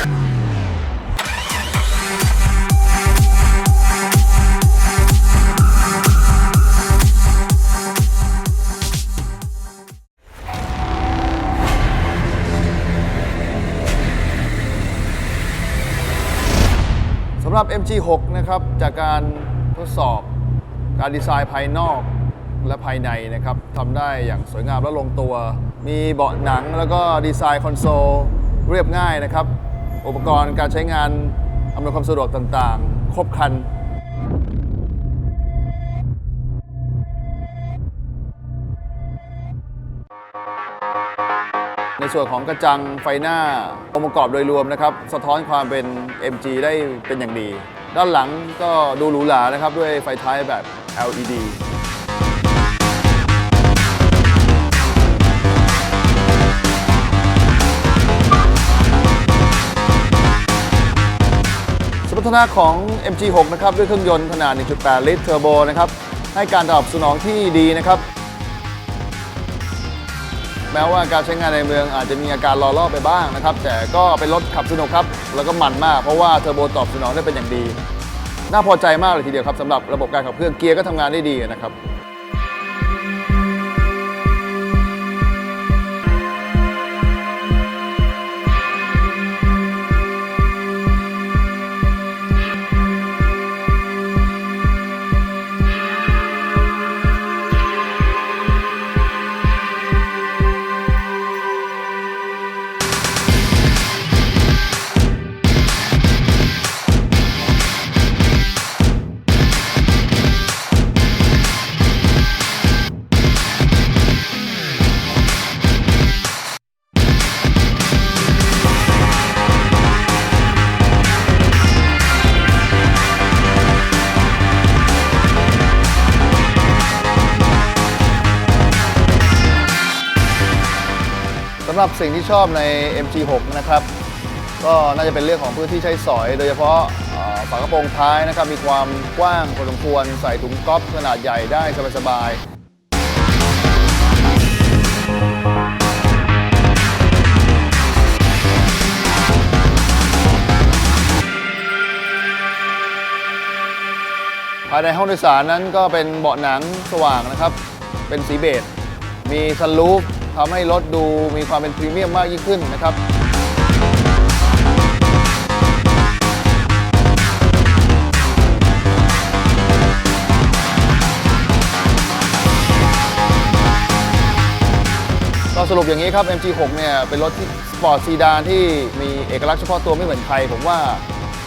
สำหรับ MG6 นะครับ จากการทดสอบการดีไซน์ภายนอกและภายในนะครับทำได้อย่างสวยงามและลงตัว มีเบาะหนังแล้วก็ดีไซน์คอนโซลเรียบง่ายนะครับ อุปกรณ์การใช้งานอำนวยความสะดวกต่างๆ ครบครัน ในส่วนของกระจังไฟหน้าองค์ประกอบโดยรวมนะครับ สะท้อนความเป็น MG ได้เป็นอย่างดี ด้านหลังก็ดูหรูหรานะครับ ด้วยไฟท้ายแบบ LED สมรรถนะของ MG6 นะครับด้วยเครื่องยนต์ขนาด 1.8 ลิตรเทอร์โบนะครับให้การตอบสนองที่ดีนะครับ แม้ว่าการใช้งานในเมืองอาจจะมีอาการรอรอบไปบ้างนะครับ แต่ก็เป็นรถขับสนุกครับ แล้วก็มันมากเพราะว่าเทอร์โบตอบสนองได้เป็นอย่างดี น่าพอใจมากเลยทีเดียวครับสำหรับระบบการขับเคลื่อนเกียร์ก็ทำงานได้ดีนะครับ สำหรับสิ่งที่ชอบใน MG6 นะครับก็น่าจะเป็นเรื่องของพื้นที่ใช้สอย โดยเฉพาะฝากระโปรงท้ายนะครับมีความกว้างพอสมควรใส่ถุงก๊อฟขนาดใหญ่ได้สบายๆภายในห้องโดยสารนั้นก็เป็นเบาะหนังสว่างนะครับ เป็นสีเบจ มีซันรูฟ ทำให้รถดูมีความเป็นพรีเมียมมากยิ่งขึ้นนะครับก็สรุปอย่างนี้ครับ MG6 เนี่ยเป็นรถที่สปอร์ตซีดานที่มีเอกลักษณ์เฉพาะตัวไม่เหมือนใคร ผมว่า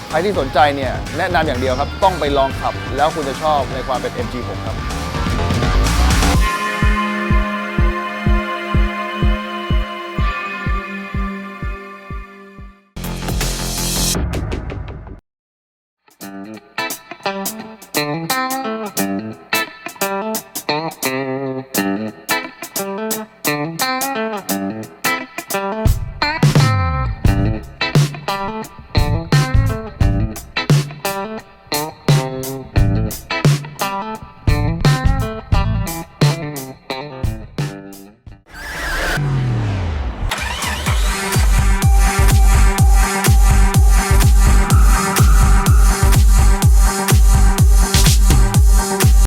ใครที่สนใจเนี่ยแนะนำอย่างเดียวครับ ต้องไปลองขับแล้วคุณจะชอบในความเป็น MG6 ครับ Bye.